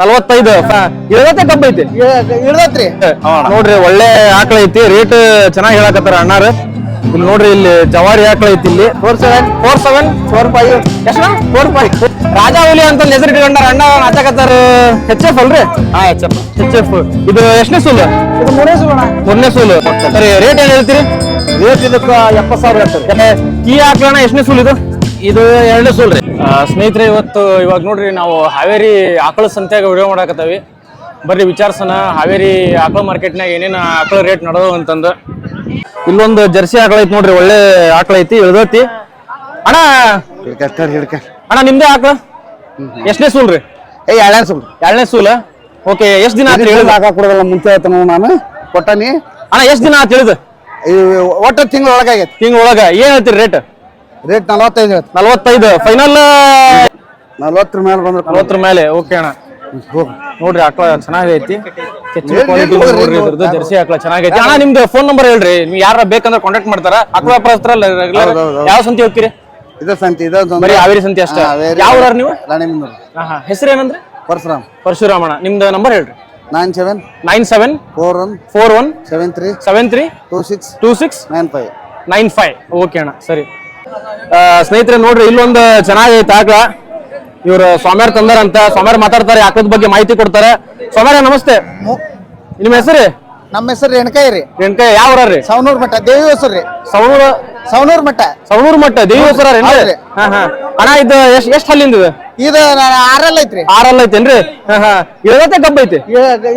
ನಲವತ್ತೈದು. ಇಳದತ್ತೆ ಕಬ್ಬ ಐತಿ. ಇಳದತ್ರಿ. ನೋಡ್ರಿ ಒಳ್ಳೆ ಆಕಳ ಐತಿ ರೇಟ್ ಚೆನ್ನಾಗಿ ಹೇಳಕತ್ತಾರ ಅಣ್ಣಾರ. ಇಲ್ಲಿ ನೋಡ್ರಿ ಇಲ್ಲಿ ಜವಾರಿ ಆಕಳ ಐತಿ ಇಲ್ಲಿ. Four seven four seven four five ಎಷ್ಟು ಫೋರ್ ಫೈವ್ ರಾಜಾವಲಿ ಅಂತ ಹೆಸರು ಇಟ್ಕೊಂಡಾರ ಅಣ್ಣ ಹಚ್ಚಕತ್ತಾರ ಹೆಚ್ ಎಫ್ ಅಲ್ರಿ? ಹಾ ಹೆಚ್ ಎಫ್ ಹೆಚ್ ಎಫ್ ಇದು ಎಷ್ಟನೇ ಸೂಲು? ಇದು ಮೂರೇ ಸುಳ್ಳ ಮೂರನೇ ಸೂಲು. ಸರಿ ರೇಟ್ ಏನ್ ಹೇಳ್ತೀರಿ? ರೇಟ್ ಇದಕ್ಕೆ ಎಪ್ಪತ್ ಸಾವಿರ ಈ ಆಕಳಣ್ಣ ಎಷ್ಟನೇ ಸೂಲ್ ಇದು? ಇದು ಎರಡನೇ ಸೂಲ್ ರೀ. ಸ್ನೇಹಿತರೆ ಇವತ್ತು ಇವಾಗ ನೋಡ್ರಿ ನಾವು ಹಾವೇರಿ ಆಕಳ ಸಂತ್ಯಾಗ ವಿಡಿಯೋ ಮಾಡಾಕತ್ತಾವಿ. ಬರ್ರಿ ವಿಚಾರಿಸೋಣ ಹಾವೇರಿ ಆಕಳ ಮಾರ್ಕೆಟ್ನಾಗ ಏನೇನು ಆಕಳ ರೇಟ್ ನಡೆದವು ಅಂತಂದು. ಇಲ್ಲೊಂದು ಜರ್ಸಿ ಆಕಳ ಐತಿ ನೋಡ್ರಿ ಒಳ್ಳೆ ಆಕಳ ಐತಿ ಇಳ್ದೈತಿ. ಅಣ್ಣ! ಅಣ್ಣ ನಿಮ್ದೇ ಆಕಳ? ಎಷ್ಟನೇ ಸೂಲ್ ರೀ? ಏ ಎರಡನೇ ಸೂಲ್ ಎರಡನೇ ಸೂಲ ಓಕೆ ಎಷ್ಟು ದಿನ ಆತು ಇಳ್ದು? ಹಾಕ ಕೊಡೋದಲ್ಲ ಮುಂಚೆ ಆಯ್ತು ನಾನು. ಕೊಟ್ಟನಿ ಅಣ್ಣ ಎಷ್ಟು ದಿನ ಆಯ್ತು ಇಳಿದು? ಈ ಒಟ್ಟು ತಿಂಗಳ ಒಳಗಾಗೈತಿ. ತಿಂಗಳೊಳಗ ಏನ್ ಹೇಳ್ತೀರಿ ರೇಟ್ ರೇಟ್ ನಲವತ್ತೈದು ಹೇಳ್ತು ನಲವತ್ತೈದು. ಫೈನಲ್ ನಲವತ್ತರ ಮೇಲೆ ಬಂದ್ರೆ ನಲವತ್ತರ ಮೇಲೆ ಓಕೆ ಅಣ್ಣ. ನೋಡ್ರಿ ಆಕಳ ಚೆನ್ನಾಗೈತಿ ಜರ್ಸಿ ಆಕಳ ಚೆನ್ನಾಗೈತಿ. ಅಣ್ಣ ನಿಮ್ದು ಫೋನ್ ನಂಬರ್ ಹೇಳ್ರಿ. ನೀವು ಯಾರ ಬೇಕಂದ್ರೆ ಕಾಂಟ್ಯಾಕ್ಟ್ ಮಾಡ್ತಾರ. ಆಕಳ ಹೌದ್. ಯಾವ ಸಂತಿ ಹೋಗ್ತೀರಿ? ಇದ ಸಂತಿ ಇದು ಬರೀ ಹಾವೇರಿ ಸಂತಿ ಅಷ್ಟೇ. ಯಾವ ನೀವು? ರಾಣಿಮಂದೂರು ಹೆಸರು ಏನಂದ್ರೆ? ಪರಶುರಾಮ್. ಅಣ್ಣ. ನಿಮ್ದು ನಂಬರ್ ಹೇಳ್ರಿ. Nine seven nine seven four one four one seven three seven three two six two six nine five nine five okay ಅಣ್ಣ ಸರಿ. ಸ್ನೇಹಿತರೆ ನೋಡ್ರಿ ಇಲ್ಲೊಂದು ಚೆನ್ನಾಗೈತೆ ಆಕಳ. ಇವ್ರು ಸ್ವಾಮ್ಯಾರ್ ತಂದಾರಂತ. ಸ್ವಾಮ್ಯಾರ್ ಮಾತಾಡ್ತಾರೆ ಆಕಳದ ಬಗ್ಗೆ ಮಾಹಿತಿ ಕೊಡ್ತಾರೆ. ಸ್ವಾಮ್ಯಾರ ನಮಸ್ತೆ. ನಿಮ್ಮ ಹೆಸರು? ನಮ್ಮ ಹೆಸರು ರೇಣಕಾಯಿ ರೀ. ರೇಣಕಾಯಿ ಯಾವ ಊರ ರೀ? ಸವನೂರ್ ಮಠ ದೇವಿ ಹೆಸರು ರೀ. ಸವಣೂರ ಸವನೂರ್ ಮಠ ಸವನೂರ್ ಮಠ ಹೌದ್ರಿ. ಹಾ ಹಾ. ಅಣ್ಣ ಇದು ಎಷ್ಟ್ ಎಷ್ಟ್ ಹಲ್ಲಿಂದ ಇದು? ಇದು ಆರಲ್ ಐತ್ರಿ. ಆರಲ್ಲ ಐತೇನ್ರಿ ಹಾ ಹಾ. ಇಳದತ್ತೆ ಕಬ್ಬ ಐತಿ?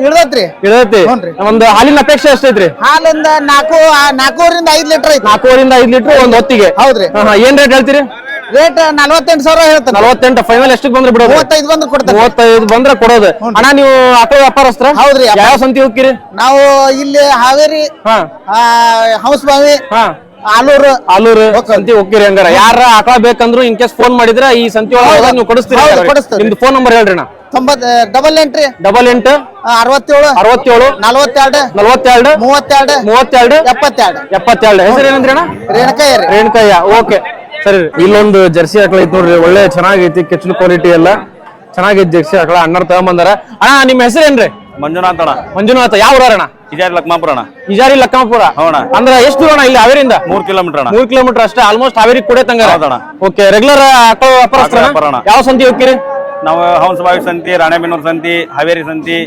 ಇಳದ್ರಿ ಇಳದೈತಿ ಹ್ಞೂನ್ರಿ. ಒಂದು ಹಾಲಿನ ಅಪೇಕ್ಷೆ ಎಷ್ಟೈತ್ರಿ ಹಾಲಿಂದ ನಾಲ್ಕು ಆ, ನಾಲ್ಕೂವರಿಂದ ಐದ್ ಲೀಟರ್ ಐತಿ ನಾಲ್ಕೂವರಿಂದ ಐದ್ ಲೀಟರ್ ಒಂದ್ ಹೊತ್ತಿಗೆ. ಹೌದ್ರಿ. ಹಾ ಹಾ. ಏನ್ ರೇಟ್ ಹೇಳ್ತೀರಿ? ರೇಟ್ ನಲವತ್ತೆಂಟು ಸಾವಿರ ಹೇಳ್ತಾನೆ ನಲವತ್ತೆಂಟು ಫೈನಲ್ ಎಷ್ಟಕ್ಕೆ ಬಂದ್ರೆ ಬಿಡೋದು? ಮೂವತ್ತೈದು ಬಂದ್ರೆ ಕೊಡ್ತಾರೆ ಮೂವತ್ತೈದು ಬಂದ್ರೆ ಕೊಡೋದು. ಅಣ್ಣ ನೀವು ಆಟೋ ವ್ಯಾಪಾರಸ್ತ್ರ? ಹೌದ್ರಿ. ಯಾವ ಸಂತಿ ಹೋಗ್ತೀರಿ? ನಾವು ಇಲ್ಲಿ ಹಾವೇರಿ ಹೌಸ್ ಬಾವಿ ಹಾ. ಆಲೂರು. ಆಲೂರು. ಸಂತಿ ಹೋಗ್ತೀರಿ ಹಂಗಾರ. ಯಾರ ಆಕಳ ಬೇಕಂದ್ರು ಇನ್ ಕೇಸ್ ಫೋನ್ ಮಾಡಿದ್ರೆ ಈ ಸಂತಿ ಒಳಗೆ ನೀವು ಕೊಡಿಸ್ತೀರಿ ಹೌದು, ಕೊಡಿಸ್ತೀವಿ. ನಿಮ್ದು ಫೋನ್ ನಂಬರ್ ಹೇಳ್ರಿ ಅಣ್ಣ. ತೊಂಬತ್ ಡಬಲ್ ಎಂಟ್ರಿ. ಡಬಲ್ ಎಂಟು. ಅರವತ್ತೇಳು. ಅರವತ್ತೇಳು. ನಲವತ್ತೆರಡು. ನಲವತ್ತೆರಡು. ಮೂವತ್ತೆರಡು. ಮೂವತ್ತೆರಡು. ಎಪ್ಪತ್ತೆರಡು. ಎಪ್ಪತ್ತೆರಡು. ಹೆಸರು ಏನಂದ್ರಿ ಅಣ್ಣ? ರೇಣಕಾಯಿ ರೀ. ರೇಣುಕಯ್ಯ. ಓಕೆ. ಸರಿ. ಇಲ್ಲೊಂದು ಜರ್ಸಿ ಆಕಳ ಐತಿ ನೋಡ್ರಿ. ಒಳ್ಳೆ ಚೆನ್ನಾಗೈತಿ ಕೆಚ್ಚಲು ಕ್ವಾಲಿಟಿ ಎಲ್ಲ. ಚೆನ್ನಾಗೈತಿ ಜರ್ಸಿ ಆಕಳ. ಅಣ್ಣರ್ ತಗೊಂಬಂದಾರ. ಅಣ್ಣ ನಿಮ್ಮ ಹೆಸರು ಏನ್ರಿ? ಮಂಜುನಾಥ್ ಅಣ್ಣ. ಮಂಜುನಾಥ ಯಾವ ಅಣ್ಣ? ಇಜಾರಿ ಲಕ್ಮಾಪುರ ಅಣ್ಣ. ಇಜಾರಿ ಲಕ್ಮಾಪುರ? ಹೌಣ ಅಂದ್ರೆ ಎಷ್ಟು ದೂರ ಅಣ್ಣ ಇಲ್ಲಿ ಹಾವೇರಿಂದ ಮೂರ್ ಕಿಲೋಮೀಟರ್ ಅಣ್ಣ. ಮೂರ್ ಕಿಲೋಮೀಟರ್ ಅಷ್ಟೇ ಆಲ್ಮೋಸ್ಟ್ ಹಾವೇರಿ ಕೂಡ ತಂಗ ಹೌದಣ್ಣ. ಓಕೆ ರೆಗ್ಯುಲರ್ ಆಕಳ ವ್ಯಾಪಾರ. ಯಾವ ಸಂತಿ ಹೋಗ್ತೀರಿ? ನಾವು ಹಂಸಬಾವಿ ಸಂತಿ ರಾಣೆಬೆನ್ನೂರು ಸಂತಿ ಹಾವೇರಿ ಸಂತಿ.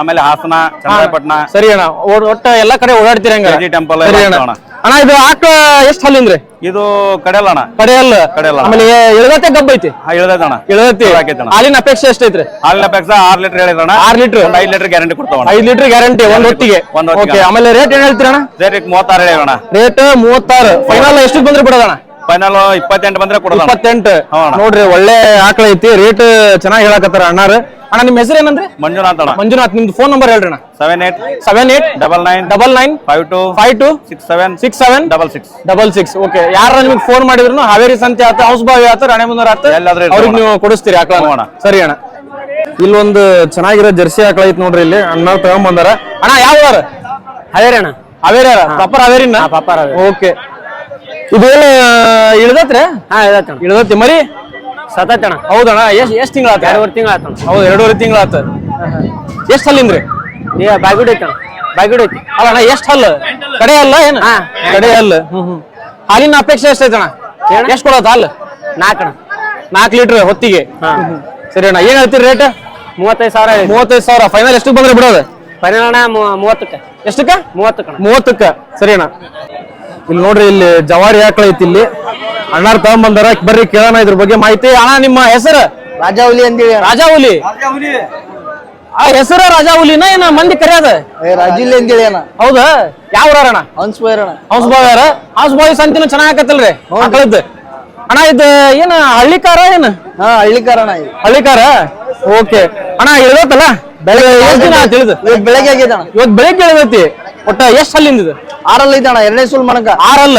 ಆಮೇಲೆ ಹಾಸನ ಚನ್ನಪಟ್ಟಣ ಸರಿ ಅಣ್ಣ. ಒಟ್ಟ ಎಲ್ಲಾ ಕಡೆ ಓಡಾಡ್ತೀರಿ ಟೆಂಪಲ್ ಸರಿ ಅಣ್ಣ. ಅಣ್ಣ. ಅಣ್ಣ ಇದು ಆಕ ಎಷ್ಟ್ ಹಲ್ಲಿಂದ್ರಿ ಇದು ಕಡೆಯಲ್ಲ ಅಣ್ಣ. ಕಡೆಯಲ್ಲ? ಕಡೆಯಲ್ಲ ಕಡೆ ಆಮೇಲೆ ಇಳಗತ್ತೆ ಗಬ್ಬ ಐತಿ? ಆ ಇಳ್ದೈತೆ ಅಣ್ಣ. ಇಳಗತ್ತಿ ಹಾಕೈತಣ್ಣ. ಹಾಲಿನ ಅಪೇಕ್ಷೆ ಎಷ್ಟೈತ್ರಿ ಹಾಲಿನ ಅಪೇಕ್ಷೆ ಆರ್ ಲೀಟರ್ ಹೇಳಿದ್ರಣ್ಣ ಆರ್ ಲೀಟರ್ ಒಂದ್ ಐದ್ ಲೀಟರ್ ಗ್ಯಾರಂಟಿ ಕೊಡ್ತಾವ ಐದ್ ಲೀಟರ್ ಗ್ಯಾರಂಟಿ ಒಂದ್ ಹೊತ್ತಿಗೆ? ಒಂದ್ ಓಕೆ ಆಮೇಲೆ ರೇಟ್ ಏನ್ ಹೇಳ್ತೀರಣ್ಣ ರೇಟ್ ಮೂವತ್ತಾರು ಹೇಳಿವಣ್ಣ ರೇಟ್ ಮೂವತ್ತಾರು. ಫೈನಲ್ ಎಷ್ಟು ಬಂದ್ರೆ ಬಿಡೋದಣ್ಣ ಫೈನಲ್ ಇಪ್ಪತ್ತೆಂಟು ಬಂದ್ರೆ ಕೊಡೋಣ. ಇಪ್ಪತ್ತೆಂಟು. ನೋಡ್ರಿ ಒಳ್ಳೆ ಆಕಳ ಐತಿ ರೇಟ್ ಚೆನ್ನಾಗಿ ಹೇಳಕತ್ತಾರ ಅಣ್ಣಾರು. ಅಣ್ಣ ನಿಮ್ ಹೆಸರು ಏನಂದ್ರೆ? ಮಂಜುನಾಥ್ ಅಣ್ಣ. ಮಂಜುನಾಥ್ ನಿಮ್ದು ಫೋನ್ ನಂಬರ್ ಹೇಳ್ರಿ ಅಣ್ಣ. Seven eight seven eight double nine double nine five two five two six seven six seven double six double six okay ಯಾರ ನಿಮ್ಗೆ ಫೋನ್ ಮಾಡಿದ್ರು ಹಾವೇರಿ ಸಂತೆ ಆತ ಹೌಸ್ ಬಾವಿ ಆತ ರಾಣೆಬಂದೂರ್ ಆತ ಎಲ್ಲಾದ್ರೂ ಇರ್ತಾವ ಅವ್ರಿಗೆ ನೀವು ಕೊಡಿಸ್ತೀರಿ ಆಕಳ ಅಣ್ಣ. ಸರಿ ಅಣ್ಣ. ಇಲ್ಲೊಂದು ಚೆನ್ನಾಗಿರೋ ಜರ್ಸಿ ಆಕಳ ಐತಿ ನೋಡ್ರಿ ಇಲ್ಲಿ ಅಣ್ಣ ತಗೊಂಬಂದಾರ. ಅಣ್ಣ ಯಾವ ಹಾವೇರಿ ಅಣ್ಣ. ಹಾವೇರಿ ಪ್ರಾಪರ್ ಹಾವೇರಿನ? ಪ್ರಾಪರ್ ಓಕೆ ಇದೇನು ಇಳ್ದತ್ರೆ? ಹಾ ಇಳದತ್ತ ಇಳ್ದತ್ತಿ ಮರಿ? ಸತತಣ ಹೌದಣ್ಣ ಎಷ್ಟ್ ಎಷ್ಟ್ ತಿಂಗಳ ಆತ? ಎರಡೂವರೆ ತಿಂಗಳ ಆತ ಹೌದು ಎರಡೂವರೆ ತಿಂಗಳ ಆತ. ಎಷ್ಟ್ ಹಲ್ಲಿಂದ್ರಿ? ಏ ಬಾಯ್ಗುಡಿ ಐತಣ ಬಾಯ್ಗುಡಿ ಐತಿ ಅಲ್ಲ ಅಣ್ಣ ಎಷ್ಟ್ ಹಲ್ಲು? ಕಡೆ ಅಲ್ಲ ಏನು? ಕಡೆ ಹಲ್ಲು. ಹ್ಮ್ ಹ್ಮ್. ಹಾಲಿನ ಅಪೇಕ್ಷೆ ಎಷ್ಟೈತಣ್ಣ ಎಷ್ಟ್ ಕೊಡತ್ತ ಹಾಲು? ನಾಲ್ಕಣ ನಾಲ್ಕು ಲೀಟರ್ ಹೊತ್ತಿಗೆ? ಸರಿ ಅಣ್ಣ ಏನ್ ಹೇಳ್ತೀರಿ ರೇಟ್? ಮೂವತ್ತೈದು ಸಾವಿರ ಮೂವತ್ತೈದು ಸಾವಿರ. ಫೈನಲ್ ಎಷ್ಟು ಬಂದ್ರೆ ಬಿಡೋದು? ಫೈನಲ್ ಅಣ್ಣ ಮೂವತ್ತಕ್ಕೆ. ಎಷ್ಟಕ್ಕ? ಮೂವತ್ತಕ್ಕ ಮೂವತ್ತಕ್ಕ. ಸರಿ ಅಣ್ಣ. ಇಲ್ಲಿ ನೋಡ್ರಿ ಇಲ್ಲಿ ಜವಾರಿ ಆಕಳ ಐತಿ ಇಲ್ಲಿ. ಅಣ್ಣಾರ್ ತಗೊಂಬಂದಾರ ಬರ್ರಿ ಕೇಳೋಣ ಇದ್ರ ಬಗ್ಗೆ ಮಾಹಿತಿ. ಅಣ್ಣ ನಿಮ್ಮ ಹೆಸರು? ರಾಜಾವುಲಿ ಅಂದೇಳಿ ರಾಜಾಹುಲಿ ಆ ಹೆಸರ ರಾಜಾಹುಲಿನ ಏನ ಮಂದಿ ಕರೆಯದ? ರಾಜಿಲ್ ಅಂದೇಳಿ ಅಣ್ಣ. ಹೌದಾ? ಯಾವ ಅಣ್ಣ? ಹಂಸ್ ಅಣ್ಣ. ಹೌಸ್ ಬಾಯ್ ಯಾರ ಹೌಸ್ ಬಾಯ್ ಸಂತಿನ ಚೆನ್ನಾಗ್ ಆಕತ್ತಲ್ರಿ ಆಕಳದ್ದು. ಅಣ್ಣ ಇದು ಏನ ಹಳ್ಳಿಕಾರ ಏನ? ಹಾ ಹಳ್ಳಿಕಾರ ಇದು. ಹಳ್ಳಿಕಾರ? ಓಕೆ. ಅಣ್ಣ ಹೇಳ್ಬೇಕಲ್ಲ? ಬೆಳಗ್ಗೆ ಇವತ್ತು ಬೆಳಗ್ಗೆ ಆಗೈತೆ ಅಣ್ಣ. ಇವತ್ ಬೆಳಿಗ್ಗೆ ಇಳ್ದೈತಿ. ಒಟ್ಟ ಎಷ್ಟ್ ಹಲ್ಲಿಂದ ಇದು ಆರಲ್ಲ ಐತೆ ಅಣ್ಣ ಎರಡನೇ ಸೂಲ್ ಮನಕ. ಆರಲ್ಲ?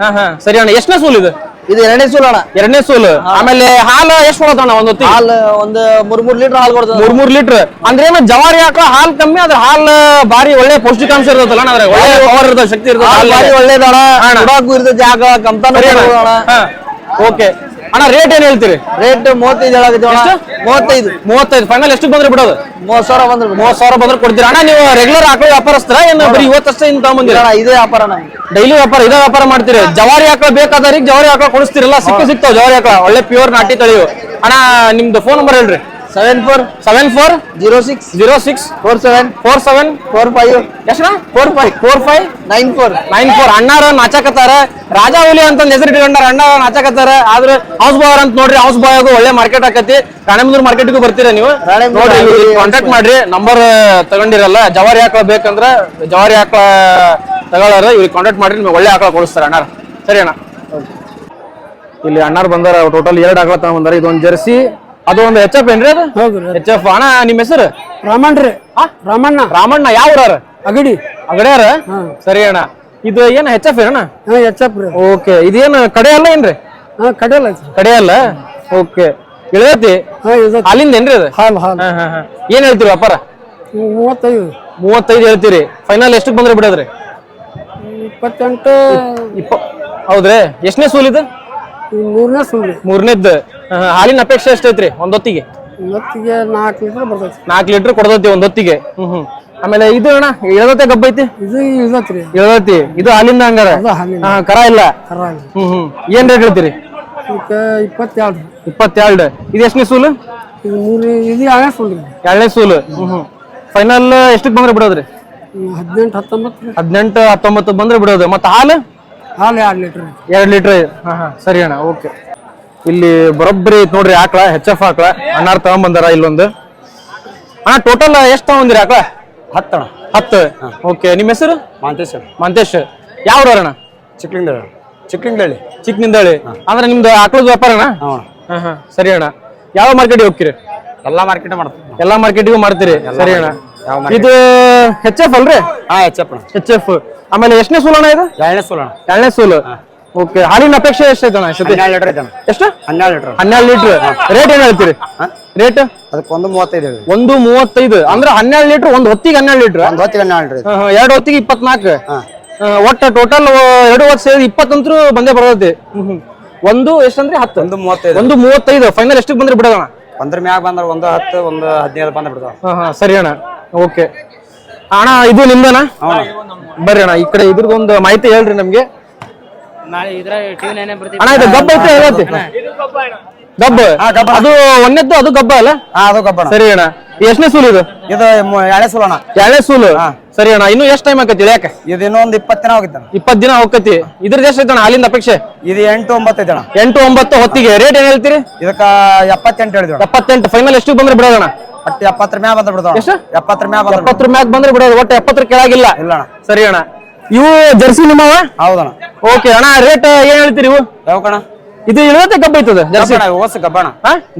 ಹಾ ಹಾ. ಸರಿ ಅಣ್ಣ ಎಷ್ಟನೇ ಸೂಲ್ ಇದು? ಇದು ಎರಡನೇ ಸೂಲ್ ಅಣ್ಣ. ಎರಡನೇ ಸೂಲ್. ಆಮೇಲೆ ಹಾಲು ಎಷ್ಟು ಕೊಡತ್ತಣ್ಣ ಒಂದ್ ಹೊತ್ತಿಗೆ? ಹಾಲು ಒಂದು ಮೂರ್ ಮೂರ್ ಲೀಟರ್ ಹಾಲು ಕೊಡ್ತದೆ. ಮೂರ್ ಮೂರ್ ಲೀಟರ್. ಅಂದ್ರೆ ಏನು ಜವಾರಿ ಹಾಕ ಹಾಲು ಕಮ್ಮಿ ಅದ್ರ ಹಾಲು ಬಾರಿ ಒಳ್ಳೆ ಪೌಷ್ಟಿಕಾಂಶ ಇರ್ತದಲ್ಲ ಅಣ್ಣ ಅದ್ರಾಗ ಒಳ್ಳೆ ಪವರ್ ಇರ್ತದೆ ಶಕ್ತಿ ಇರ್ತದೆ ಹಾಲು ಬಾರಿ ಒಳ್ಳೇದಣ್ಣ. ಕುಡಾಕು ಇರ್ತೈತಿ ಆಗ ಓಕೆ ಅಣ್ಣ ರೇಟ್ ಏನ್ ಹೇಳ್ತೀರಿ? ರೇಟ್ ಮೂವತ್ತೈದು ಹೇಳಾಗಿದೆ ಮೂವತ್ತೈದು. ಮೂವತ್ತೈದು. ಫೈನಲ್ ಎಷ್ಟು ಬಂದ್ರೆ ಬಿಡೋದು? ಮೂವತ್ತು ಸಾವಿರ ಬಂದ್ರೆ. ಮೂವತ್ ಸಾವಿರ ಬಂದ್ರೆ ಕೊಡ್ತೀರಾ? ಅಣ್ಣ ನೀವು ರೆಗ್ಯುಲರ್ ಹಾಕೋ ವ್ಯಾಪಾರಸ್ತರ ಏನು ಬರೀ ಇವತ್ತಷ್ಟೇ ಇನ್ ತಗೊಂಬಂದಿರ? ಇದೇ ವ್ಯಾಪಾರ ಡೈಲಿ ವ್ಯಾಪಾರ ಇದೇ ವ್ಯಾಪಾರ ಮಾಡ್ತೀರಿ. ಜವಾರಿ ಹಾಕೋ ಬೇಕಾದವ್ರಿಗೆ ಜವಾರಿ ಹಾಕೋ ಕೊಡಿಸ್ತಿರಲ್ಲ? ಸಿಕ್ಕ ಸಿಗ್ತಾವ ಜವಾರಿ ಹಾಕೋ ಒಳ್ಳೆ ಪ್ಯೂರ್ ನಾಟಿ ತಳಿಯು. ಅಣ್ಣ ನಿಮ್ದು ಫೋನ್ ನಂಬರ್ ಹೇಳ್ರಿ. Seven four seven four zero six zero six four seven four seven four five ಎಷ್ಟು four five four five nine four nine four ಅಣ್ಣಾರ ನಾಚಕತ್ತಾರ. ರಾಜಾ ಹುಲಿ ಅಂತ ಹೆಸರು ಇಟ್ಕೊಂಡಾರ ಅಣ್ಣ ನಾಚಕತ್ತಾರ. ಆದ್ರೆ ಹೌಸ್ ಬಾಯ್ ಅಂತ ನೋಡ್ರಿ ಹೌಸ್ ಬಾಯ್ ಒಳ್ಳೆ ಮಾರ್ಕೆಟ್ ಆಕತಿ. ರಾಣೆಬೆನ್ನೂರು ಮಾರ್ಕೆಟ್ಗೂ ಬರ್ತೀರಾ ನೀವು? ನೋಡ್ರಿ ಕಾಂಟ್ಯಾಕ್ಟ್ ಮಾಡ್ರಿ ನಂಬರ್ ತಗೊಂಡಿರಲ್ಲ ಜವಾರಿ ಹಾಕಳ ಬೇಕಂದ್ರ ಜವಾರಿ ಹಾಕಳ ತಗೊಳ್ಳಾರ ಇವ್ರಿಗೆ ಕಾಂಟ್ಯಾಕ್ಟ್ ಮಾಡ್ರಿ ನಿಮ್ಗೆ ಒಳ್ಳೆ ಹಾಕಳ ಕೊಡಿಸ್ತಾರ ಅಣ್ಣಾರ. ಸರಿ ಅಣ್ಣ. ಇಲ್ಲಿ ಅಣ್ಣಾರು ಬಂದಾರ ಟೋಟಲ್ ಎರಡು ಆಕಳ ತಗೊಂಡ್ ಬಂದಾರ. ಇದೊಂದು ಜರ್ಸಿ ಅದು ಒಂದು ಎಚ್ ಎಫ್ ಏನ್ರಿ ಅದು? ಎಚ್ ಎಫ್ ಅಣ್ಣ ನಿಮ್ಮ ಹೆಸರು? ರಾಮಣ್ಣ ರೀ. ರಾಮಣ್ಣ. ರಾಮಣ್ಣ ಯಾವ ಊರ ಅಗಡಿ. ಅಗಡ್ಯಾರ? ಸರಿ ಅಣ್ಣ. ಇದು ಏನ್ ಎಚ್ ಎಫ್ ಅಣ್ಣ? ಹಾ ಎಫ್ ರೀ. ಓಕೆ ಇದೇನ ಕಡೆ ಅಲ್ಲ ಏನ್ರಿ? ಹಾ ಕಡೆಯಲ್ಲ ಅಲ್ಲ ಕಡೆ ಅಲ್ಲ? ಓಕೆ. ಇಳತಿ ಹಾ ಇದು ಹಾಲಿಂದ ಏನ್ರಿ ಅದು? ಹಾಲ್ ಹಾಲ್. ಹಾ, ಹಾ, ಹಾ. ಏನ್ ಹೇಳ್ತೀರಿ ವ್ಯಾಪಾರ? ಮೂವತ್ತೈದು. ಮೂವತ್ತೈದು ಹೇಳ್ತೀರಿ. ಫೈನಲ್ ಎಷ್ಟಕ್ಕೆ ಬಂದ್ರೆ ಬಿಡೋದ್ರಿ? ಇಪ್ಪತ್ತೆಂಟು. ಇಪ್ಪ ಹೌದ್ರಿ. ಎಷ್ಟನೇ ಸೂಲ್ ಇದು? ಈ ಮೂರನೇ ಸುಳ್ಳಿ ಮೂರನೇದ್ದು. ಹಾಲಿನ ಅಪೇಕ್ಷೆ ಎಷ್ಟೈತ್ರಿ? ಒಂದೊತ್ತಿಗೆ? ಇವತ್ತಿಗೆ ನಾಲ್ಕು ಲೀಟರ್ ಬರ್ತೈತಿ ನಾಲ್ಕು ಲೀಟರ್ ಕೊಡದೈತಿ ಒಂದೊತ್ತಿಗೆ. ಹ್ಮ್ ಹ್ಮ್. ಆಮೇಲೆ ಇದು ಅಣ್ಣ ಇಳದತ್ತೆ ಗಬ್ಬ ಐತಿ? ಇದು ಇಳ್ದತ್ರಿ. ಇಳದತಿ ಇದು ಹಾಲಿಂದ ಹಂಗಾರ? ಅದು ಹಾಲಿನ ಹಾ ಕರ ಇಲ್ಲ? ಹ್ಮ್ ಹ್ಮ್. ಏನ್ ರೇಟ್ ಹೇಳ್ತೀರಿ? ಇದಕ್ಕೆ ಇಪ್ಪತ್ತೆರಡು. ಇಪ್ಪತ್ತೆರಡು. ಇದು ಎಷ್ಟನೇ ಸೂಲು? ಇದು ಮೂರು ಇದು ಎರಡನೇ ಸುಳ್ಳಿ ಎರಡನೇ ಸೂಲು. ಹ್ಮ್ ಹ್ಮ್. ಫೈನಲ್ ಎಷ್ಟಕ್ಕೆ ಬಂದ್ರೆ ಬಿಡೋದ್ರಿ? ಹದಿನೆಂಟು ಹತ್ತೊಂಬತ್ತು ರೀ. ಹದಿನೆಂಟು ಹತ್ತೊಂಬತ್ತು ಬಂದ್ರೆ ಬಿಡೋದು. ಮತ್ತೆ ಹಾಲು? ಹಾಲು ಎರಡು ಲೀಟರ್ ಎರಡು ಲೀಟರ್ ಹಾ ಹಾ. ಸರಿ ಅಣ್ಣ ಓಕೆ. ಇಲ್ಲಿ ಬರೋಬ್ಬರಿ ಐತ್ ನೋಡ್ರಿ ಆಕಳ ಹೆಚ್ ಎಫ್ ಆಕಳ ಅಣ್ಣಾರ್ ತಗೊಂಬಂದಾರ ಇಲ್ಲೊಂದು. ಅಣ್ಣ ಟೋಟಲ್ ಎಷ್ಟು ತಗೊಂದಿರಿ ಆಕಳ? ಹತ್ತಣ ಹತ್ತು? ಓಕೆ ನಿಮ್ಮ ಹೆಸರು? ಮಾಂತೇಶ್ ಮಾಂತೇಶ್. ಯಾವ ಅಣ್ಣ? ಚಿಕ್ಲಿಂದ ಚಿಕ್ಲಿಂದಳ್ಳಿ ಚಿಕ್ಕನಿಂದಳಿ ಅಂದ್ರೆ ನಿಮ್ದು ಆಕಳದ ವ್ಯಾಪಾರ ಅಣ್ಣ? ಹಾಂ ಹಾಂ ಸರಿ ಅಣ್ಣ. ಯಾವ ಮಾರ್ಕೆಟ್ ಹೋಗ್ತೀರಿ? ಎಲ್ಲಾ ಮಾರ್ಕೆಟ್ ಮಾಡ್ತೀವಿ. ಎಲ್ಲಾ ಮಾರ್ಕೆಟಿಗೂ ಮಾಡ್ತೀರಿ. ಸರಿ ಅಣ್ಣ. ಇದು ಹೆಚ್ ಎಫ್ ಅಲ್ರಿ? ಹಾಂ ಅಣ್ಣ. ಹೆಚ್ ಎಫ್ ಆಮೇಲೆ ಎಷ್ಟನೇ ಸೂಲ್ ಅಣ್ಣ ಇದು? ಎರಡನೇ ಸೂಲಣ್ಣ ಎರಡನೇ ಸೂಲು. ಓಕೆ ಹಾಲಿನ ಅಪೇಕ್ಷೆ ಎಷ್ಟೈತೆ ಅಣ್ಣ ಸತಿ? ಹನ್ನೆರಡು ಲೀಟರ್ ಐತಣ್ಣ. ಎಷ್ಟು? ಹನ್ನೆರಡು ಲೀಟರ್ ಹನ್ನೆರಡು ಲೀಟರ್ ರೇಟ್ ಏನ್ ಹೇಳ್ತೀರಿ? ರೇಟ್ ಅದಕ್ಕೆ ಒಂದು ಮೂವತ್ತೈದು ಹೇಳಿ. ಒಂದು ಮೂವತ್ತೈದು. ಅಂದ್ರೆ ಹನ್ನೆರಡು ಲೀಟರ್ ಒಂದು ಹೊತ್ತಿಗೆ ಹನ್ನೆರಡು ಲೀಟರ್ ಒಂದು ಹೊತ್ತಿಗೆ ಹನ್ನೆರಡು ಲೀಟರ್ ಎರಡು ಹೊತ್ತಿಗೆ ಇಪ್ಪತ್ನಾಲ್ಕು. ಒಟ್ಟ ಟೋಟಲ್ ಎರಡು ವರ್ಷ ಸೇರಿ ಇಪ್ಪತ್ತಂತ್ರು ಬಂದೇ ಬರೋದೈತಿ ಒಂದು ಎಷ್ಟಂದ್ರೆ ಹತ್ತು. ಒಂದು ಮೂವತ್ತೈದು. ಒಂದು ಮೂವತ್ತೈದು. ಫೈನಲ್ ಎಷ್ಟಕ್ಕೆ ಬಂದ್ರೆ ಬಿಡೋಣ? ಒಂದ್ರ ಮ್ಯಾಗ ಬಂದ್ರೆ ಒಂದು ಹತ್ತು ಒಂದು ಹದಿನೈದು ಬಂದ ಬಿಡ್ತಾವ. ಹಾ ಹಾ ಸರಿ ಅಣ್ಣ. ಓಕೆ ಅಣ್ಣ ಇದು ನಿಮ್ದಣ್ಣ ಬರ್ರಿ ಅಣ್ಣ ಈ ಕಡೆ ಇದ್ರದೊಂದು ಮಾಹಿತಿ ಹೇಳ್ರಿ ನಮ್ಗೆ. ನಾಳೆ ಇದ್ರಾಗ ಟಿವಿ ನೈನ್ ಬರ್ತೀವಿ ಅಣ್ಣ ಇದು ಗಬ್ಬ ಐತೆ ಹೇಳತ್ತಿ ಗಬ್ಬ ಅದು ಒಂದೆತ್ತು ಅದು ಗಬ್ಬ ಅಲ್ಲ? ಹಾಂ ಅದು ಕಬ್ಬಣ ಸರಿ ಅಣ್ಣ. ಎಷ್ಟನೇ ಸೂಲು ಇದು? ಇದು ಎಳೆ ಅಣ್ಣ. ಎರಡನೇ ಸೂಲು? ಸರಿ ಅಣ್ಣ ಇನ್ನು ಎಷ್ಟು ಟೈಮ್ ಆಕತಿ ಯಾಕೆ ಇದು ಇನ್ನೊಂದು ಇಪ್ಪತ್ತು ದಿನ ಹೋಗಿದ್ದಾನ ಇಪ್ಪತ್ತು ದಿನ ಹೋಗತಿ ಇದ್ರ ಎಷ್ಟು ಐತಣ ಹಾಲಿಂದ ಅಪೇಕ್ಷೆ? ಇದು ಎಂಟು ಒಂಬತ್ತು ಐತಣ ಎಂಟು ಒಂಬತ್ತು ಹೊತ್ತಿಗೆ. ರೇಟ್ ಏನ್ ಹೇಳ್ತೀರಿ? ಇದಕ್ಕ ಎಪ್ಪತ್ತೆಂಟು ಹೇಳಿದ್ರು ಎಪ್ಪತ್ತೆಂಟು. ಫೈನಲ್ ಎಷ್ಟು ಬಂದ್ರೆ ಬಿಡೋದಣ ಒಟ್ಟು ಎಪ್ಪತ್ತರ ಮ್ಯಾಗ ಬಂದ್ರೆ ಬಿಡೋದು ಎಷ್ಟು? ಎಪ್ಪತ್ತರ ಮ್ಯಾಗ ಎಪ್ಪತ್ತರ ಮ್ಯಾಗ ಬಂದ್ರೆ ಬಿಡೋದು. ಒಟ್ಟು ಎಪ್ಪತ್ತರ ಕೆಳಗಿಲ್ಲ. ಇಲ್ಲ ಅಣ್ಣ. ಸರಿ ಅಣ್ಣ. ಇವು ಜರ್ಸಿ ನಿಮ್ಮವ? ಹೌದಣ್ಣ. ಓಕೆ ಅಣ್ಣ ರೇಟ್ ಏನ್ ಹೇಳ್ತೀರಿ ಇವು? ಯಾವ ಕಣ? ಇದು ಇಳುವತ್ತೆ ಗಬ್ಬ ಐತದ ಜರ್ಸಿ? ಓಸ ಗಬ್ಬಣ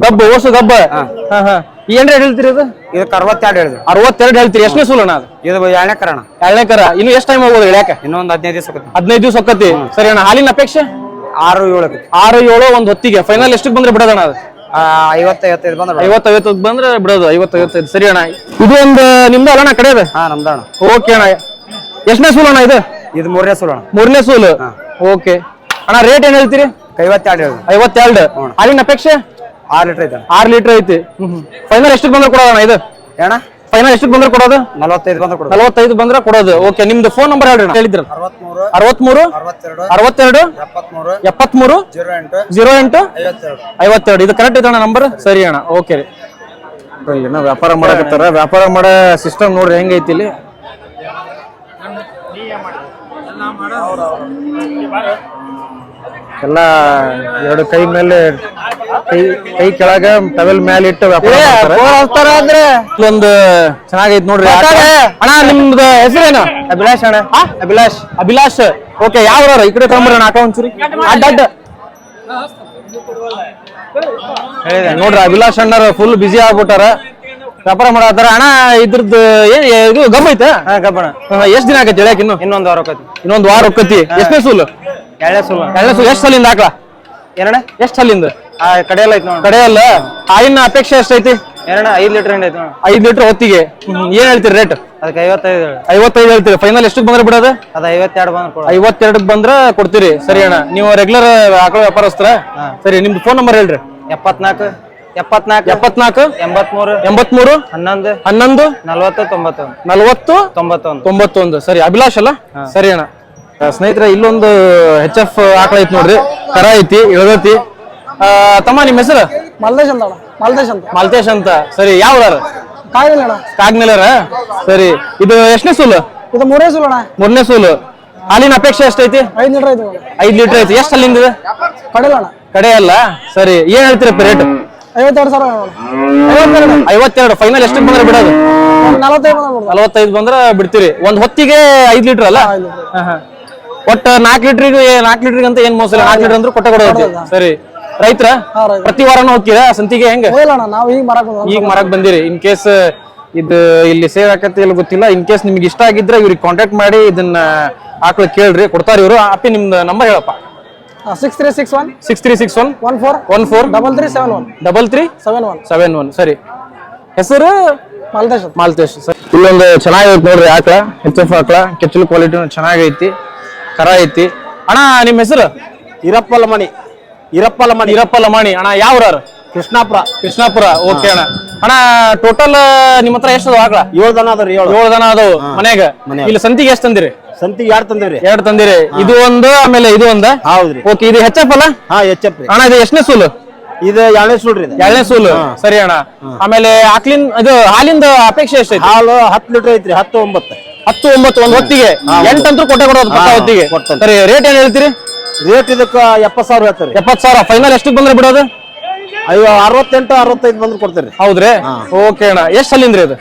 ಗಬ್ಬ ಓಸು ಗಬ್ಬ ಹಾ. ಹಾ ಏನ್ ರೇಟ್ ಹೇಳ್ತೀರಿ ಇದು? ಇದಕ್ಕೆ ಅರವತ್ತೆರಡು ಹೇಳಿದ್ರು. ಅರವತ್ತೆರಡು ಹೇಳ್ತೀರಿ ಎಷ್ಟನೇ ಸೂಲು ಅಣ್ಣ ಅದು? ಇದು ಎರಡನೇ ಅಣ್ಣ. ಎರಡನೇ ಕರ. ಇನ್ನು ಎಷ್ಟು ಟೈಮ್ ಹೋಗೋದು ಇಳ್ಯಾಕ? ಇನ್ನೊಂದು ಹದಿನೈದು ದಿವಸ ಹದಿನೈದು ದಿವಸ ಹೊಕ್ಕತಿ ಸರಿ ಅಣ್ಣ ಹಾಲಿನ ಅಪೇಕ್ಷೆ? ಆರು ಏಳು. ಆರು ಏಳು ಒಂದು ಹೊತ್ತಿಗೆ. ಫೈನಲ್ ಎಷ್ಟಕ್ಕೆ ಬಂದ್ರೆ ಬಿಡೋದಣ್ಣ ಅದು? ಐವತ್ತೈವತ್ತೈದು ಬಂದ್ರೆ ಬಂದ್ರೆ ಬಿಡೋದು. ಐವತ್ತು ಐವತ್ತೈದು. ಸರಿ ಅಣ್ಣ ಇದು ಒಂದು ನಿಮ್ದು ಅಲ್ಲಣ್ಣ ಕಡೆಯದ ಹಾ ನಮ್ದಣ್ಣ ಓಕೆ ಅಣ್ಣ. ಎಷ್ಟನೇ ಸೂಲ್ ಅಣ್ಣ ಇದು? ಇದು ಮೂರನೇ ಸೂಲ ಮೂರನೇ ಸೂಲ್? ಓಕೆ. ಅಣ್ಣ ರೇಟ್ ಏನ್ ಹೇಳ್ತೀರಿ? ಐವತ್ತೆರಡು ಹೇಳು ಐವತ್ತೆರಡು. ಅಲ್ಲಿನ ಅಪೇಕ್ಷೆ? ಆರ್ ಲೀಟರ್ ಐತೆ ಆರ್ ಲೀಟರ್ ಐತಿ. ಫೈನಲ್ ಎಷ್ಟು ಬಂದ್ರೆ ಕೊಡೋಣ ಇದು? ಅಣ್ಣ ಫೈನಲ್ ಎಷ್ಟು ಬಂದ್ರೆ ಕೊಡೋದು? ನಲವತ್ತೈದು ಬಂದ್ರೆ ಕೊಡೋದು. ನಲವತ್ತೈದು ಬಂದ್ರೆ ಕೊಡೋದು. ಓಕೆ ನಿಮ್ದು ಫೋನ್ ನಂಬರ್ ಹೇಳ್ರಿ ಹೇಳಿದ್ರ ಅರವತ್ಮೂರು ಅರವತ್ತೆರಡು ಎಪ್ಪತ್ಮೂರು ಎಪ್ಪತ್ಮೂರು ಜೀರೋ ಎಂಟು ಐವತ್ತೆರಡು. ಇದು ಕರೆಕ್ಟ್ ಐತಣ್ಣ ನಂಬರ್ ಸರಿ ಅಣ್ಣ ಓಕೆ ರೀ. ಏನೋ ವ್ಯಾಪಾರ ಮಾಡಕತ್ತಾರ. ವ್ಯಾಪಾರ ಮಾಡೋ ಸಿಸ್ಟಮ್ ನೋಡ್ರಿ ಹೆಂಗೈತಿ ಇಲ್ಲಿ? ಎಲ್ಲ ಎರಡು ಕೈ ಮೇಲೆ ಕೈ ಕೈ ಕೆಳಗ ಟವೆಲ್ ಮೇಲೆ ಇಟ್ಟು ವ್ಯಾಪಾರ ಮಾಡ್ತಾರ. ಅಂದ್ರೆ ಒಂದು ಚೆನ್ನಾಗೈತ್ ನೋಡ್ರಿ ಅಣ್ಣ ನಿಮ್ದು ಹೆಸರೇನು? ಅಭಿಲಾಷ್ ಅಣ್ಣ. ಅಭಿಲಾಷ್. ಅಭಿಲಾಷ್. ಓಕೆ ಯಾವ ಈ ಕಡೆ ತಗೊಂಬರೋಣ ಆಟ ಒಂಚೂರಿ ಅಡ್ಡ ಅಡ್ಡ ನೋಡ್ರಿ ಅಭಿಲಾಷ್ ಅಣ್ಣರು ಫುಲ್ ಬಿಸಿ ಆಗ್ಬಿಟ್ಟಾರ. ವ್ಯಾಪಾರ ಮಾಡತ್ತಾರ ಅಣ್ಣ ಇದ್ರದ್ದು ಏನ್ ಇದು ಗಮ್ ಐತೆ? ಎಷ್ಟ್ ದಿನ ಆಗತ್ತೆ ಹೇಳಕ್ ಇನ್ನು? ಇನ್ನೊಂದು ವಾರ ಹೋಗತಿ ಇನ್ನೊಂದ್ ವಾರ ಒಕ್ಕತಿ ಎಷ್ಟನೇ ಸೂಲು? ಎರಡನೇ ಸೋಲ. ಎಳ್ಳೆ ಸೂಲು. ಎಷ್ಟ್ ಸಲಿಂದ ಹಾಕ್ಲಾ ಎರಡ ಎಷ್ಟ್ ಸಲಿಂದ? ಆ ಕಡೆಯಲ್ಲ ಐತಿ ನೋಡಿ ಕಡೆ ಅಲ್ಲ ಹಾಲಿನ ಅಪೇಕ್ಷೆ ಎಷ್ಟೈತಿ ಐದ್ ಲೀಟರ್ ಹಿಂಡಿ ಐತೆ ಐದ್ ಲೀಟರ್ ಹೊತ್ತಿಗೆ. ಹ್ಮ್. ಏನ್ ಹೇಳ್ತೀರಿ ರೇಟ್? ಅದಕ್ಕೆ ಐವತ್ತೈದು ಹೇಳಿ. ಐವತ್ತೈದು ಹೇಳ್ತೀರಿ. ಫೈನಲ್ ಎಷ್ಟು ಬಂದ್ರೆ ಬಿಡೋದು? ಅದ ಐವತ್ತೆರಡು ಬಂದ್ರೆ ಕೊಡು. ಐವತ್ತೆರಡಕ್ಕೆ ಬಂದ್ರ ಕೊಡ್ತೀರಿ. ಸರಿ ಅಣ್ಣ. ನೀವು ರೆಗ್ಯುಲರ್ ಆಕಳ ವ್ಯಾಪಾರಸ್ತ್ರ ಸರಿ ನಿಮ್ದು ಫೋನ್ ನಂಬರ್ ಹೇಳ್ರಿ. ಎಪ್ಪತ್ನಾಲ್ಕು. ಎಪ್ಪತ್ನಾಲ್ಕು ಎಪ್ಪತ್ನಾಲ್ಕು ಎಂಬತ್ಮೂರು ಎಂಬತ್ಮೂರು ಹನ್ನೊಂದು ಹನ್ನೊಂದು ನಲವತ್ತು ತೊಂಬತ್ತೊಂದು. ನಲವತ್ತು ತೊಂಬತ್ತೊಂದು. ತೊಂಬತ್ತೊಂದು. ಸರಿ ಅಭಿಲಾಷ್ ಅಲ್ಲ? ಸರಿ ಅಣ್ಣ. ಸ್ನೇಹಿತರೆ ಇಲ್ಲೊಂದು ಹೆಚ್ ಎಫ್ ಆಕಳ ಐತಿ ನೋಡ್ರಿ. ಕರ ಐತಿ ಇಳದೈತಿ. ಆ, ತಮ್ಮ ನಿಮ್ಮ ಹೆಸರು? ಮಲ್ದೇಶ್ ಅಂತ ಅಣ್ಣ. ಮಲ್ದೇಶ್ ಅಂತ. ಮಲ್ದೇಶ್ ಅಂತ. ಸರಿ ಯಾವ ಕಾಯಿಲ್ಲ ಅಣ್ಣ. ಕಾಗ್ನೆಲರ ಸರಿ ಇದು ಎಷ್ಟನೇ ಸೂಲು? ಇದು ಮೂರನೇ ಸೂಲ್ ಅಣ್ಣ. ಮೂರನೇ ಸೂಲು. ಹಾಲಿನ ಅಪೇಕ್ಷೆ ಎಷ್ಟೈತಿ? ಐದು ಲೀಟರ್ ಐದು ಐದ್ ಲೀಟರ್ ಐತಿ. ಎಷ್ಟು ಅಲ್ಲಿಂದ ಕಡಿಲ್ಲ ಅಣ್ಣ. ಕಡೆ ಅಲ್ಲ? ಸರಿ ಏನ್ ಹೇಳ್ತೀರಪ್ಪ ರೇಟ್ ಐವತ್ತೆರಡು ಸಾವಿರ ಐವತ್ತೆರಡು. ಐವತ್ತೆರಡು. ಫೈನಲ್ ಎಷ್ಟು ಬಂದ್ರೆ ಬಿಡೋದು? ನಲವತ್ತೈದು ಬಂದ್ರೆ ನಲವತ್ತೈದು ಬಂದ್ರ ಬಿಡ್ತೀರಿ. ಒಂದ್ ಹೊತ್ತಿಗೆ ಐದ್ ಲೀಟರ್ ಅಲ್ಲ. ಒಟ್ಟ ನಾಲ್ಕು ಲೀಟ್ರಿಗೆ ನಾಲ್ಕು ಲೀಟರ್ ಅಂತ ಏನ್ ಮೋಸ ಇಲ್ಲ. ನಾಲ್ಕು ಲೀಟರ್ ಅಂದ್ರೆ ಕೊಟ್ಟ ಕೊಡೋದು ಸರಿ. ರೈತರ? ರೈತ. ಪ್ರತಿ ವಾರನೂ ಹೋಗ್ತೀರಾ? ಸಂತಿಗೆ ಹೆಂಗ? ನಾವು ಈಗ ಮರಕ್. ಈಗ ಮರಕ್ ಬಂದಿರಿ. ಇನ್ ಕೇಸ್ ಇದು ಇಲ್ಲಿ ಸೇವ್ ಆಕತಿ ಇಲ್ಲ ಗೊತ್ತಿಲ್ಲ. ಇನ್ ಕೇಸ್ ನಿಮ್ಗೆ ಇಷ್ಟ ಆಗಿದ್ರೆ ಇವ್ರಿಗೆ ಕಾಂಟ್ಯಾಕ್ಟ್ ಮಾಡಿ ಇದನ್ನ ಆಕಳು ಕೇಳ್ರಿ. ಕೊಡ್ತಾರ ಇವರು. ಅಪ್ಪಿ ನಿಮ್ದು ನಂಬರ್ ಹೇಳಪ್ಪ. Six three six one six three six one one four one four double three seven one double three seven one seven one ಸರಿ. ಹೆಸರು? ಮಲ್ದೇಶ್ ಅಂತ ಮಾಲ್ತೇಶ್ ಸರ್. ಇಲ್ಲೊಂದು ಚೆನ್ನಾಗೈತೆ ನೋಡ್ರಿ ಆಕಳ ಹೆಚ್ ಎಫ್ ಆಕಳ ಕೆಚ್ಚಲು ಕ್ವಾಲಿಟಿ ಚೆನ್ನಾಗೈತಿ ಕರ ಐತಿ ಅಣ್ಣ ನಿಮ್ಮ ಹೆಸರು? ಇರಪ್ಪಲಮಣಿ. ಇರಪ್ಪಲಮಣಿ. ಈರಪ್ಪ ಲಮಾಣಿ ಅಣ್ಣ ಯಾವ ಕೃಷ್ಣಾಪುರ. ಕೃಷ್ಣಾಪುರ ಓಕೆ ಅಣ್ಣ. ಅಣ್ಣ ಟೋಟಲ್ ನಿಮ್ಮ ಹತ್ರ ಎಷ್ಟು ಅದಾವ ಆಕಳ? ಏಳು ದನ ಅದಾವ್ರಿ ಏಳು. ಏಳು ದನ ಅದಾವು ಮನ್ಯಾಗ. ಮನ್ಯಾಗ. ಇಲ್ಲಿ ಸಂತಿಗೆ ಎಷ್ಟು ತಂದಿರಿ? ಸಂತಿಗೆ ಎರಡು ತಂದಿರಿ ಎರಡು ತಂದಿರಿ. ಇದು ಒಂದು ಆಮೇಲೆ ಇದು ಒಂದ? ಹೌದ್ರಿ. ಓಕೆ ಇದು ಹೆಚ್ ಎಫ್ ಅಲ್ಲ? ಹಾ ಅಣ್ಣ ಇದು ಎಷ್ಟನೇ ಸೂಲು? ಇದು ಎರಡನೇ ಸೂಲ್ರಿ ಎರಡನೇ ಸೂಲು. ಸರಿ ಅಣ್ಣ. ಆಮೇಲೆ ಆಕ್ಲಿನ್ ಇದು ಹಾಲಿಂದ ಅಪೇಕ್ಷೆ ಎಷ್ಟೈತಿ ಹಾಲು ಹತ್ತು ಲೀಟರ್ ಐತ್ರಿ ಹತ್ತು ಒಂಬತ್ತು. ಹತ್ತು ಒಂಬತ್ತು ಒಂದ್ ಹೊತ್ತಿಗೆ. ಎಂಟಂತೂ ಕೊಟ್ಟೆ ಕೊಡೋದು ಪಕ್ಕ ಹೊತ್ತಿಗೆ. ಸರಿ ರೇಟ್ ಏನ್ ಹೇಳ್ತೀರಿ? ರೇಟ್ ಇದಕ್ಕ ಎಪ್ಪತ್ತು ಸಾವಿರ ಹೇಳ್ತಾರೆ. ಎಪ್ಪತ್ ಸಾವಿರ. ಫೈನಲ್ ಎಷ್ಟಕ್ಕೆ ಬಂದ್ರೆ ಬಿಡೋದು? ಅಯ್ಯೋ ಅರವತ್ತೆಂಟು ಅರವತ್ತೈದು ಬಂದ್ರೆ ಕೊಡ್ತೀರಿ. ಹೌದ್ರಿ? ಓಕೆ ಅಣ್ಣ ಎಷ್ಟ್ ಅಲ್ಲಿಂದ್ರಿ ಇದು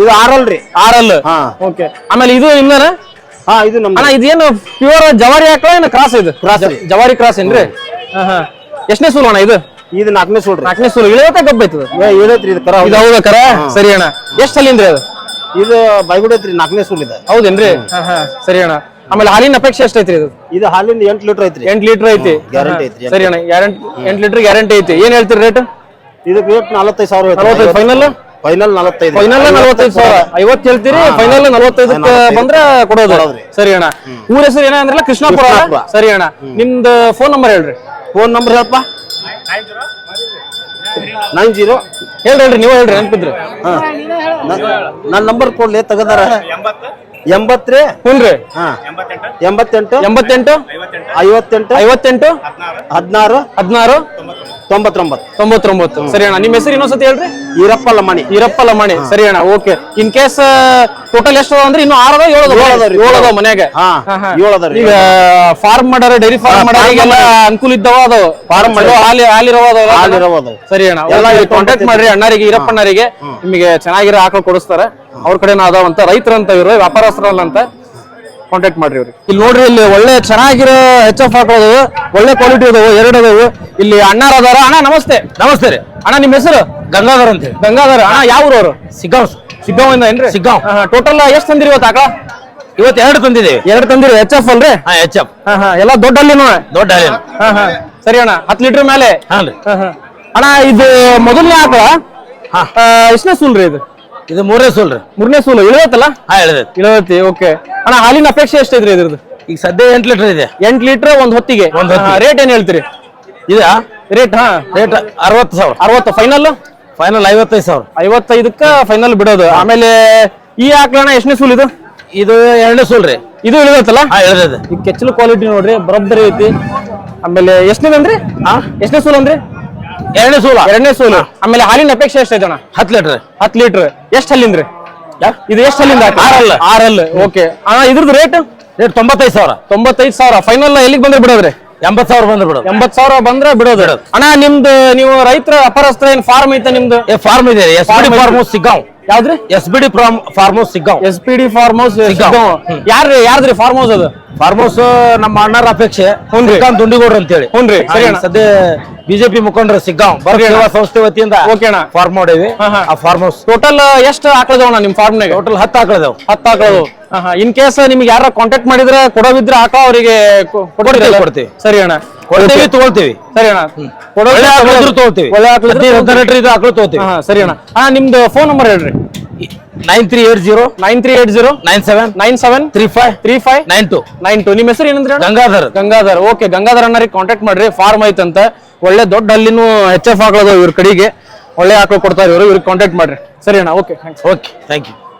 ಇದು ಆರಲ್ರಿ ಆರಲ್ ಹಾ. ಓಕೆ. ಆಮೇಲೆ ಇದು ನಿಮ್ದನ? ಹಾ ಇದು ನಮ್ದು. ಅಣ್ಣ ಇದೇನು ಪ್ಯೂರ್ ಜವಾರಿ ಹಾಕೋ ಏನು ಕ್ರಾಸ್ ಇದು? ಕ್ರಾಸ್ ಜವಾರಿ ಕ್ರಾಸ್ ಏನ್ರಿ? ಹಾ ಹಾ. ಎಷ್ಟನೇ ಸೂಲ್ ಅಣ್ಣ ಇದು? ಇದು ನಾಲ್ಕನೇ ಸೂಲ್ ನಾಲ್ಕನೇ ಸೂಲ್. ಇಳಿಯೋಕೆ ಗಬ್ಬ ಐತದ ಏ ಏನೈತ್ರಿ ಇದು ಕರ ಇದು ಹೌದ ಕರ? ಸರಿ ಅಣ್ಣ. ಎಷ್ಟ್ ಅಲ್ಲಿಂದ್ರಿ ಅದು? ಇದು ಬೈಗುಡೈತ್ರಿ ನಾಲ್ಕನೇ ಸೂಲ್ ಇದೆ ಹೌದೇನ್ರಿ ಹಾ ಹಾ. ಸರಿ ಅಣ್ಣ. ಆಮೇಲೆ ಹಾಲಿನ ಅಪೇಕ್ಷೆ ಎಷ್ಟೈತ್ರಿ ಇದು? ಇದು ಹಾಲಿನ ಎಂಟು ಲೀಟರ್ ಐತ್ರಿ. ಎಂಟ್ ಲೀಟರ್ ಐತಿ? ಗ್ಯಾರಂಟಿ ಐತ್ರಿ. ಸರಿ ಅಣ್ಣ ಗ್ಯಾರಂಟಿ ಎಂಟ್ ಲೀಟರ್ ಗ್ಯಾರಂಟಿ ಐತಿ. ಏನ್ ಹೇಳ್ತೀರಿ ರೇಟ್ ಇದಕ್ಕೆ ರೇಟ್ ನಲವತ್ತೈದು ಸಾವಿರ ನಲವತ್ತೈದು ಫೈನಲ್ ಫೈನಲ್ ನಲವತ್ತೈದು. ಫೈನಲ್ ನಲವತ್ತೈದು ಸಾವಿರ. ಐವತ್ತು ಹೇಳ್ತೀರಿ ಫೈನಲ್ ನಲವತ್ತೈದಕ್ಕೆ ನಲವತ್ತೈದು. ಬಂದ್ರೆ ಕೊಡೋದು. ಸರಿ ಅಣ್ಣ. ಊರ ಹೆಸರು ಏನ ಅಂದ್ರಲ್ಲ? ಕೃಷ್ಣಾಪುರ. ಸರಿ ಅಣ್ಣ. ನಿಮ್ದು ಫೋನ್ ನಂಬರ್ ಹೇಳ್ರಿ. ಫೋನ್ ನಂಬರ್ ಹೇಳಪ್ಪ. ನೈನ್ ಜೀರೋ ಹೇಳ್ರಿ ಹೇಳ್ರಿ ನೀವು ಹೇಳ್ರಿ ನೆನಪಿದ್ರಿ. ನನ್ನ ನಂಬರ್ ಕೊಡ್ಲಿ ತೆಗದಾರ. ಎಂಬತ್ತ್ರಿ? ಹ್ಞೂನ್ರಿ ಹಾ. ಎಂಬತ್ತೆಂಟು? ಎಂಬತ್ತೆಂಟು? ಐವತ್ತೆಂಟು? ಐವತ್ತೆಂಟು? ಹದಿನಾರು? ಹದಿನಾರು? ತೊಂಬತ್ತೊಂಬತ್ತು. ತೊಂಬತ್ತೊಂಬತ್ತು. ಸರಿ ಅಣ್ಣ ನಿಮ್ಮ ಹೆಸರು ಇನ್ನೊಂದ್ಸತಿ ಹೇಳ್ರಿ? ಈರಪ್ಪ ಲಮಣಿ ಈರಪ್ಪ ಲಮಾಣಿ ಸರಿ ಅಣ್ಣ ಓಕೆ ಇನ್ ಕೇಸ್ ಟೋಟಲ್ ಎಷ್ಟು ಅಂದ್ರೆ ಇನ್ನು ಆರದ ಏಳು ಏಳು ಅದಾವ್ರಿ. ಏಳು ಅದಾವ ಮನ್ಯಾಗ ಹಾ ಹಾ, ಹಾ. ಏಳು ಅದಾವ್ರಿ. ಈಗ ಫಾರ್ಮ್ ಮಾಡಾರ ಡೈರಿ ಫಾರ್ಮ್ ಹಾ, ಮಾಡಾರ farm ಈಗೆಲ್ಲ ಅನುಕೂಲ ಇದ್ದಾವ ಅದಾವ ಫಾರ್ಮ್ ಮಾಡೋ ಹಾಲಿ ಹಾಲಿರವ. ಸರಿ ಅಣ್ಣ ಎಲ್ಲ ಕಾಂಟ್ಯಾಕ್ಟ್ ಮಾಡ್ರಿ ಅಣ್ಣರಿಗೆ ಈರಪ್ಪಣ್ಣರಿಗೆ ನಿಮಗೆ ಚೆನ್ನಾಗಿರೋ ಆಕಳು ಕೊಡಿಸ್ತಾರೆ. ಅವ್ರ ಕಡೆ ಅದಾವಂತ ರೈತರಂತ ಇವರು ವ್ಯಾಪಾರಸ್ಥರಲ್ಲ ಅಂತ ಕಾಂಟ್ಯಾಕ್ಟ್ ಮಾಡ್ರಿ ಅವ್ರಿಗೆ. ಇಲ್ಲಿ ನೋಡ್ರಿ ಇಲ್ಲಿ ಒಳ್ಳೆ ಚೆನ್ನಾಗಿರೋ ಹೆಚ್ ಎಫ್ ಹಾಕೋದು ಒಳ್ಳೆ ಕ್ವಾಲಿಟಿ ಅದಾವು ಎರಡು ಅದಾವು. ಇಲ್ಲಿ ಅಣ್ಣಾರ ಅದಾರ. ಅಣ್ಣ ನಮಸ್ತೆ. ನಮಸ್ತೆ ರೀ. ಅಣ್ಣ ನಿಮ್ಮ ಹೆಸರು? ಗಂಗಾಧರ್ ಅಂತ ಗಂಗಾಧರ್. ಅಣ್ಣ ಯಾವ ಊರವರು? ಸಿಗ್ಗಾಂವ್ ಇಂದ ಏನ್ರಿ? ಸಿಗ್ಗಾಂವ್. ಟೋಟಲ್ ಎಷ್ಟು ತಂದಿರಿ ಇವತ್ತು ಆಕಳ? ಇವತ್ತು ಎರಡು ತಂದಿದೆ ಎರಡು ತಂದಿರಿ ಎಚ್ ಎಫ್ ಅಲ್ರಿ? ಹಾ ಎಚ್ ಎಫ್ ಹಾ ಹಾ ಎಲ್ಲ ದೊಡ್ಡ ಅಲ್ಲಿನೂ ದೊಡ್ಡ ಹಾ ಹಾ ಸರಿ ಅಣ್ಣ ಹತ್ತು ಲೀಟರ್ ಮೇಲೆ? ಹಾ ಹಾ ಅಣ್ಣ ಇದು ಮೊದಲನೇ ಆಕಳ? ಎಷ್ಟನೇ ಸೂಲ್ ರೀ ಇದು? ಇದು ಮೂರನೇ ಸೂಲ್ ರೀ ಮೂರನೇ ಸೂಲು ಇಳಿಯತ್ತಲ್ಲ ಹಾ ಹೇಳಿದೆ ಇಳವತ್ತಿ ಓಕೆ ಅಣ್ಣ ಹಾಲಿನ ಅಪೇಕ್ಷೆ ಎಷ್ಟೈತ್ರಿ ಇದ್ರದ್ದು? ಈಗ ಸದ್ಯ ಎಂಟು ಲೀಟರ್ ಇದೆ. ಎಂಟು ಲೀಟರ್ ಒಂದ್ ಹೊತ್ತಿಗೆ. ಒಂದ್ ಹೊತ್ತಿಗೆ. ರೇಟ್ ಏನ್ ಹೇಳ್ತೀರಿ? ಇದ? ರೇಟ್ ಹಾ. ರೇಟ್ ಅರವತ್ತು ಸಾವಿರ. ಅರವತ್ತು ಫೈನಲ್ ಫೈನಲ್ ಐವತ್ತೈದು ಸಾವಿರ. ಐವತ್ತೈದಕ್ಕ ಫೈನಲ್ ಬಿಡೋದು. ಆಮೇಲೆ ಈ ಆಕಳಣ ಎಷ್ಟನೇ ಸೂಲ್ ಇದು? ಇದು ಎರಡನೇ ಸೂಲ್ ರೀ ಇದು ಇಳಿದತ್ತಲ್ಲ? ಹಾ ಹೇಳಿದೆ ಈ ಕೆಚ್ಚಲು ಕ್ವಾಲಿಟಿ ನೋಡ್ರಿ ಬರಬ್ಬರಿ ಐತಿ. ಆಮೇಲೆ ಎಷ್ಟನೇ ಅಂದ್ರಿ? ಎಷ್ಟನೇ ಸೂಲ್ ಅಂದ್ರಿ? ಎರಡನೇ ಸೋಲ. ಎರಡನೇ ಸೂಲು. ಆಮೇಲೆ ಹಾಲಿನ ಅಪೇಕ್ಷೆ ಎಷ್ಟೈತೆ ಅಣ್ಣ ಹತ್ತು ಲೀಟರ್. ಹತ್ತು ಲೀಟರ್. ಎಷ್ಟು ಹಲ್ಲಿಂದ್ರಿ ಇದು ಎಷ್ಟು ಹಲ್ಲಿಂದ ಆರಲ್ಲ. ಆರಲ್ ಓಕೆ. ಅಣ್ಣ ಇದ್ರದ್ದು ರೇಟ್ ರೇಟ್ ತೊಂಬತ್ತೈದು ಸಾವಿರ. ತೊಂಬತ್ತೈದು ಸಾವಿರ. ಫೈನಲ್ ಎಲ್ಲಿಗೆ ಬಂದ್ರೆ ಬಿಡೋದ್ರಿ? ಎಂಬತ್ತು ಸಾವಿರ ಬಂದ್ರೆ ಬಿಡೋದು. ಎಂಬತ್ ಸಾವಿರ ಬಂದ್ರೆ ಬಿಡೋದು. ಅಣ್ಣ ನಿಮ್ದು ನೀವು ರೈತರ ಅಪರಸ್ತ್ರ ಏನ್ ಫಾರ್ಮ್ ಐತೆ ನಿಮ್ದು? ಫಾರ್ಮ್ ಇದೆ. Farm. Siggaon. ಯಾವ್ದ್ರಿ? S B D farm house Siggaon S P D farm house Siggaon ಯಾರ್ರಿ ಯಾರ್ದ್ರಿ ಫಾರ್ಮ್ ಹೌಸ್ ಅದು? ಫಾರ್ಮ್ ಹೌಸ್ ನಮ್ಮ ಅಣ್ಣರ ಅಪೇಕ್ಷೆ ಹುನ್ರಿ. ದುಂಡಿಗೌಡ್ರು ಅಂತೇಳಿ. ಹುನ್ರಿ, ಸರಿ ಅಣ್ಣ. ಸದ್ಯ ಬಿಜೆಪಿ ಮುಖಂಡರು ಸಿಗ್ಗಾವ್ ಬರ್ರಿ ಅಣ್ಣ. ಸೇವಾ ಸಂಸ್ಥೆ ವತಿಯಿಂದ ಓಕೆ ಅಣ್ಣ. ಫಾರ್ಮ್ ಮಾಡೇವಿ ಹಾ, ಹಾ. ಆ ಫಾರ್ಮ್ ಹೌಸ್ ಟೋಟಲ್ ಎಷ್ಟು ಹಾಕಳದವಣ್ಣ ನಿಮ್ ಫಾರ್ಮ್ನಾಗ ಟೋಟಲ್ ಹತ್ತು ಹಾಕಳದವು ಹತ್ತು ಹಾಕಳದು ಇನ್ ಕೇಸ್ ನಿಮ್ಗೆ ಯಾರ ಕಾಂಟ್ಯಾಕ್ಟ್ ಮಾಡಿದ್ರೆ ಕೊಡೋವಿದ್ರೆ ಹಾಕೋ ಅವರಿಗೆ ಕೊಡ್ತೀವಿ. ಸರಿ ಅಣ್ಣ. ಕೊಡ್ತೀವಿ ತಗೊಳ್ತೀವಿ. ಸರಿ ಅಣ್ಣ ಕೊಡೋದು ಒಳ್ಳೆ ಆಕಳು ಇದ್ರು ತಗೊಳ್ತೀವಿ. ಒಳ್ಳೆ ಆಕಳು ಇದ್ರೆ ಹದಿನೈದು ಇದು ಆಕಳು ತಗೋತೀವಿ ಹಾ ಸರಿ ಅಣ್ಣ ಅಣ್ಣ ನಿಮ್ದು ಫೋನ್ ನಂಬರ್ ಹೇಳ್ರಿ. Nine three eight zero nine three eight zero nine seven nine seven three five three five nine two nine two. ನಿಮ್ಮ ಹೆಸರು ಏನಂದ್ರೆ? ಗಂಗಾಧರ್. ಗಂಗಾಧರ್. ಓಕೆ ಗಂಗಾಧರ್ ಅಣ್ಣರಿಗೆ ಕಾಂಟ್ಯಾಕ್ಟ್ ಮಾಡ್ರಿ. ಫಾರ್ಮ್ ಐತಂತ. ಒಳ್ಳೆ ದೊಡ್ಡ ಅಲ್ಲಿನೂ ಎಚ್ ಎಫ್ ಹಾಕೋದು ಇವ್ರ ಕಡೆಗೆ. ಒಳ್ಳೆ ಆಕಳು ಕೊಡ್ತಾರೆ ಇವರು ಇವ್ರಿಗೆ ಕಾಂಟ್ಯಾಕ್ಟ್ ಮಾಡ್ರಿ. ಸರಿ ಅಣ್ಣ okay thanks okay thank you